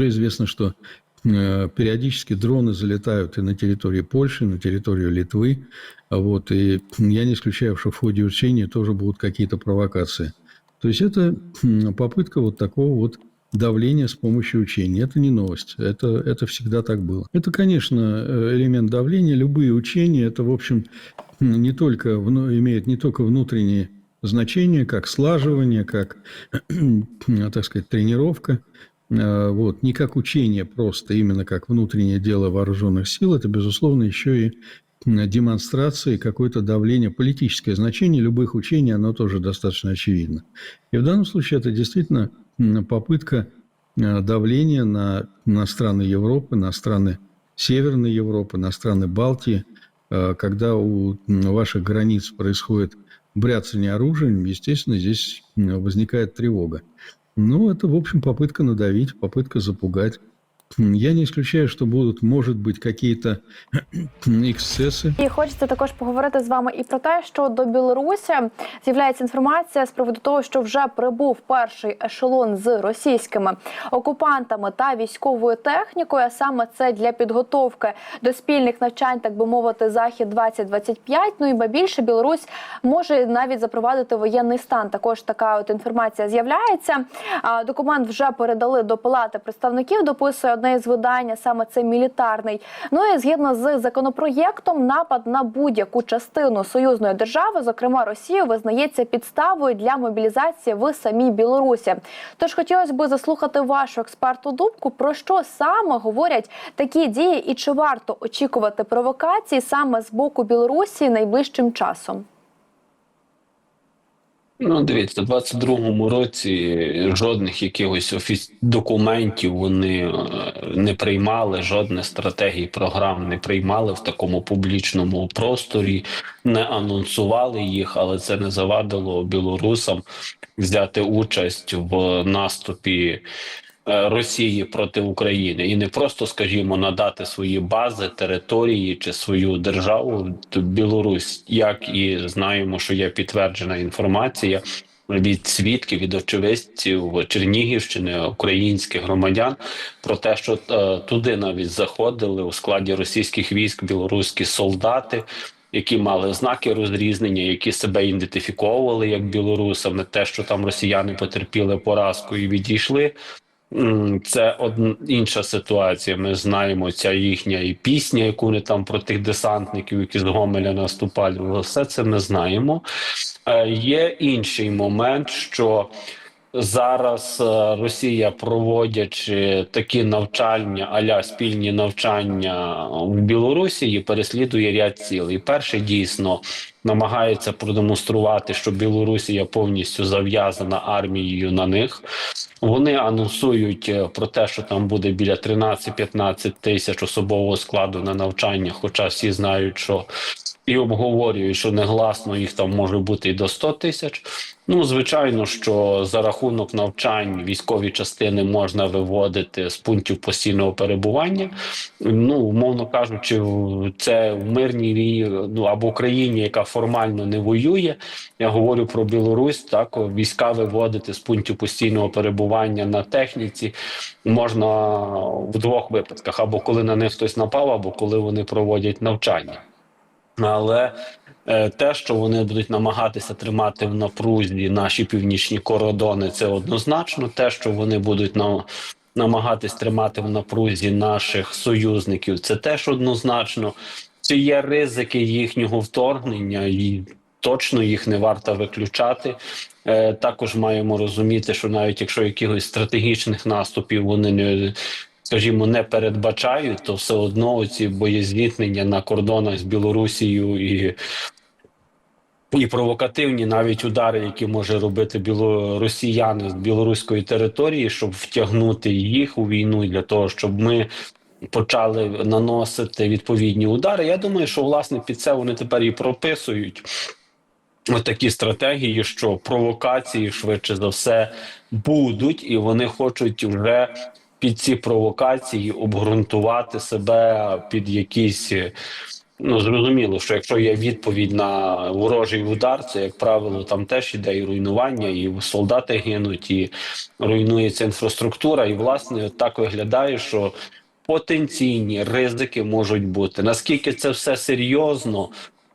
уже известно, что э, периодически дроны залетают и на территории Польши, и на территорию Литвы. Вот, и я не исключаю, что в ходе учения тоже будут какие-то провокации. То есть это попытка вот такого вот давления с помощью учений. Это не новость, это, это всегда так было. Это, конечно, э, элемент давления. Любые учения, это, в общем, не только, имеют не только внутренние значения, как слаживание, как, так сказать, тренировка, вот, не как учение просто, именно как внутреннее дело вооруженных сил, это, безусловно, еще и м, демонстрация и какое-то давление, политическое значение любых учений, оно тоже достаточно очевидно. И в данном случае это действительно попытка э, давления на, на страны Европы, на страны Северной Европы, на страны Балтии, Э, когда у ваших границ происходит бряцание оружием, естественно, здесь возникает тревога. Ну, это, в общем, попытка надавить, попытка запугать. М, Я не исключаю, что будут, может быть, какие-то эксцессы. І хочеться також поговорити з вами і про те, що до Білорусі з'являється інформація з приводу того, що вже прибув перший ешелон з російськими окупантами та військовою технікою. А саме це для підготовки до спільних навчань, так би мовити, захід 2025 Ну і ба більше Білорусь може навіть запровадити воєнний стан. Також така от інформація з'являється. А, Документ вже передали до палати представників. Дописує одне із видань, саме це мілітарний. Ну і згідно з законопроєктом, напад на будь-яку частину союзної держави, зокрема Росію, визнається підставою для мобілізації в самій Білорусі. Тож хотілося б заслухати вашу експертну думку, про що саме говорять такі дії, і чи варто очікувати провокацій саме з боку Білорусі найближчим часом. Ну, дивіться, у 22-му році жодних якихось офіс... документів вони е, не приймали, жодних стратегій програм не приймали в такому публічному просторі, не анонсували їх, але це не завадило білорусам взяти участь в наступі. Е, Росії проти України і не просто, скажімо, надати свої бази, території чи свою державу Білорусь, як і знаємо, що є підтверджена інформація від свідків, від очевидців Чернігівщини, українських громадян про те, що е, туди навіть заходили у складі російських військ білоруські солдати. Які мали знаки розрізнення, які себе ідентифіковували як білорусами, те, що там росіяни потерпіли поразку і відійшли, Це од інша ситуація. Ми знаємо ця їхня і пісня, яку вони там про тих десантників, які з Гомеля наступали. Все це ми знаємо. Е, Є інший момент, що зараз е, Росія, проводячи такі навчання, аля спільні навчання в Білорусі, переслідує ряд цілей. Перше дійсно намагається продемонструвати, що Білорусія повністю зав'язана армією на них. Вони анонсують е, про те, що там буде біля 13-15 тисяч особового складу на навчання, хоча всі знають, що і обговорюють, що негласно їх там може бути і до 100 тисяч. Ну, звичайно, що за рахунок навчань військові частини можна виводити з пунктів постійного перебування. Ну, умовно кажучи, це в мирній ну або Україні, яка формально не воює. Я говорю про Білорусь, так війська виводити з пунктів постійного перебування на техніці можна в двох випадках: або коли на них хтось напав, або коли вони проводять навчання. Але е, те, що вони будуть намагатися тримати в напрузі наші північні кордони, це однозначно. Те, що вони будуть на, намагатись тримати в напрузі наших союзників, це теж однозначно. Чи є ризики їхнього вторгнення, і точно їх не варто виключати. Е, також маємо розуміти, що навіть якщо якихось стратегічних наступів вони не скажімо, не передбачають, то все одно ці боєзіткнення на кордонах з Білорусією і. І провокативні навіть удари, які може робити білоросіяни з білоруської території, щоб втягнути їх у війну для того, щоб ми почали наносити відповідні удари. Я думаю, що власне під це вони тепер і прописують такі стратегії, що провокації швидше за все будуть, і вони хочуть вже під ці провокації обґрунтувати себе під якісь Ну, зрозуміло, що якщо є відповідь на ворожий удар, це як правило там теж іде і руйнування, і солдати гинуть, і руйнується інфраструктура. І власне так виглядає, що потенційні ризики можуть бути. Наскільки це все серйозно?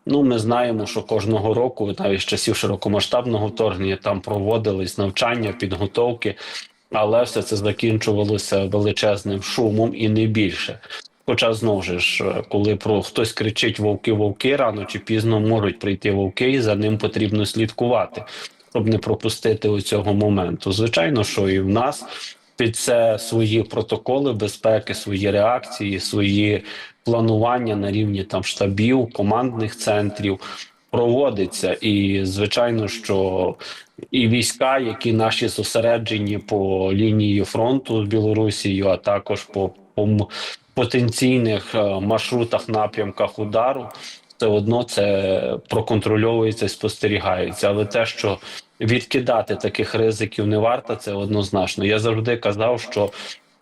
Ну, ми знаємо, що кожного року, навіть з часів широкомасштабного вторгнення, там проводились навчання, підготовки, але все це закінчувалося величезним шумом і не більше. Хоча знову ж, коли про хтось кричить вовки, вовки рано чи пізно можуть прийти вовки, і за ним потрібно слідкувати, щоб не пропустити у цього моменту. Звичайно, що і в нас під це свої протоколи безпеки, свої реакції, свої планування на рівні там штабів, командних центрів проводиться. І звичайно, що і війська, які наші зосереджені по лінії фронту з Білорусією, а також по, по потенційних е, маршрутах, напрямках удару, все одно це проконтрольовується спостерігається. Але те, що відкидати таких ризиків не варто, це однозначно. Я завжди казав, що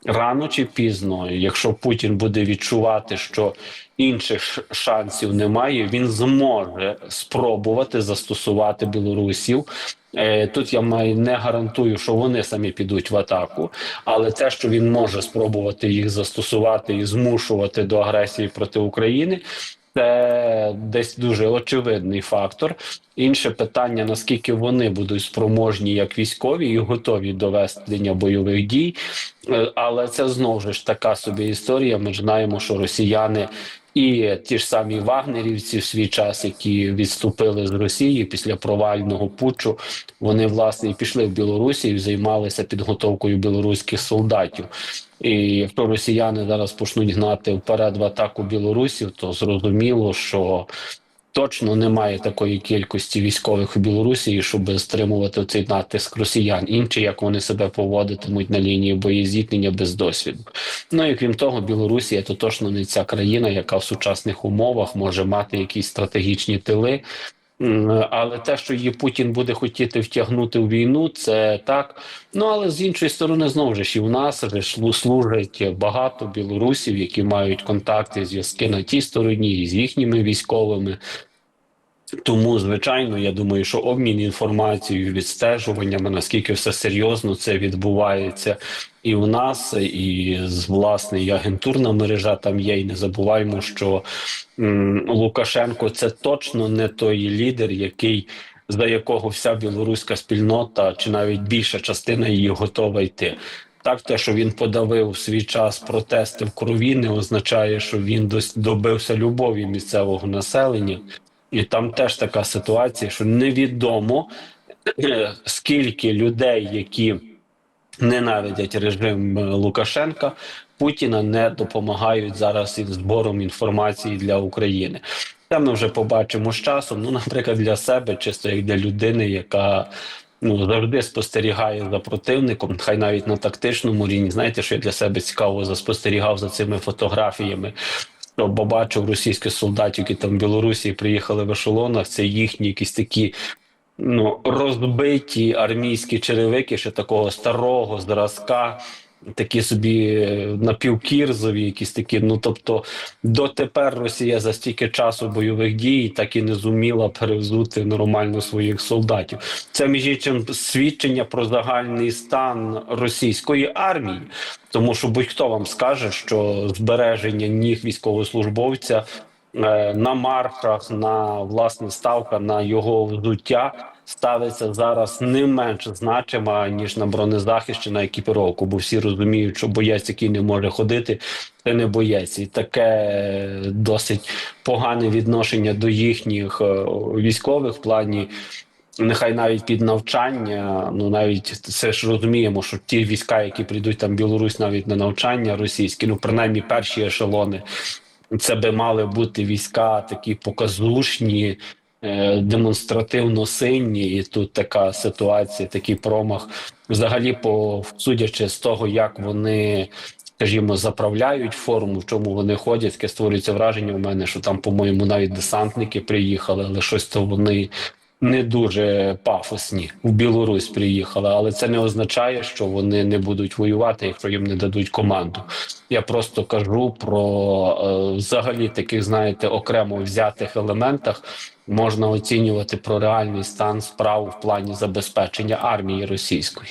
рано чи пізно, якщо Путін буде відчувати, що інших шансів немає, він зможе спробувати застосувати білорусів. Е, Тут я маю не гарантую, що вони самі підуть в атаку, але те, що він може спробувати їх застосувати і змушувати до агресії проти України, це десь дуже очевидний фактор. Інше питання: наскільки вони будуть спроможні як військові і готові до ведення бойових дій. Е, Але це знову ж така собі історія. Ми ж знаємо, що росіяни і ті ж самі вагнерівці в свій час, які відступили з Росії після провального путчу, вони власне пішли в Білорусі і займалися підготовкою білоруських солдатів. І якщо росіяни зараз почнуть гнати вперед в атаку білорусів, то зрозуміло, що точно немає такої кількості військових у Білорусі, щоб стримувати цей натиск росіян. Інші як вони себе поводитимуть на лінії боєзіткнення без досвіду. Ну і крім того, Білорусія то точно не ця країна, яка в сучасних умовах може мати якісь стратегічні тили. Але те, що її Путін буде хотіти втягнути в війну, це так. Ну але з іншої сторони, знову ж і в нас же ж слу- служать багато білорусів, які мають контакти, зв'язки на тій стороні і з їхніми військовими. Тому, звичайно, я думаю, що обмін інформацією, відстежуваннями, наскільки все серйозно це відбувається і у нас, і з власне і агентурна мережа там є. І не забуваємо, що м, Лукашенко це точно не той лідер, який за якого вся білоруська спільнота, чи навіть більша частина її готова йти. Так, те, що він подавив в свій час протести в крові, не означає, що він добився любові місцевого населення. І там теж така ситуація, що невідомо скільки людей, які ненавидять режим е, Лукашенка, Путіна не допомагають зараз із збором інформації для України. Це ми вже побачимо з часом. Ну, наприклад, для себе, чисто як для людини, яка ну завжди спостерігає за противником, хай навіть на тактичному рівні. Знаєте, що я для себе цікаво заспостерігав за цими фотографіями. Побачив російських солдатів, які там в Білорусі приїхали в ешелонах. Це їхні якісь такі ну розбиті армійські черевики, ще такого старого зразка, такі собі е, напівкірзові, якісь такі. Ну тобто, дотепер Росія за стільки часу бойових дій так і не зуміла перевзути нормально своїх солдатів. Це між іншим свідчення про загальний стан російської армії, тому що будь-хто вам скаже, що збереження ніг військовослужбовця е, на маршах, на власне ставка на його взуття ставиться зараз не менш значима ніж на бронезахист чи на екіпіровку, бо всі розуміють, що боєць, який не може ходити, це не боєць, і таке досить погане відношення до їхніх е, військових в плані. Нехай навіть під навчання, ну навіть це ж розуміємо, що ті війська, які прийдуть там Білорусь, навіть на навчання російські, ну принаймні перші ешелони, це би мали бути війська такі показушні, демонстративно сильні, і тут така ситуація, такий промах. Взагалі, по судячи з того, як вони. Скажімо, заправляють форму, в чому вони ходять, таке створюється враження у мене, що там, по-моєму, навіть десантники приїхали, але щось то вони не дуже пафосні в Білорусь приїхали, але це не означає, що вони не будуть воювати, якщо їм не дадуть команду. Я просто кажу про е, взагалі таких, знаєте, окремо взятих елементах. Можна оцінювати про реальний стан справ в плані забезпечення армії російської.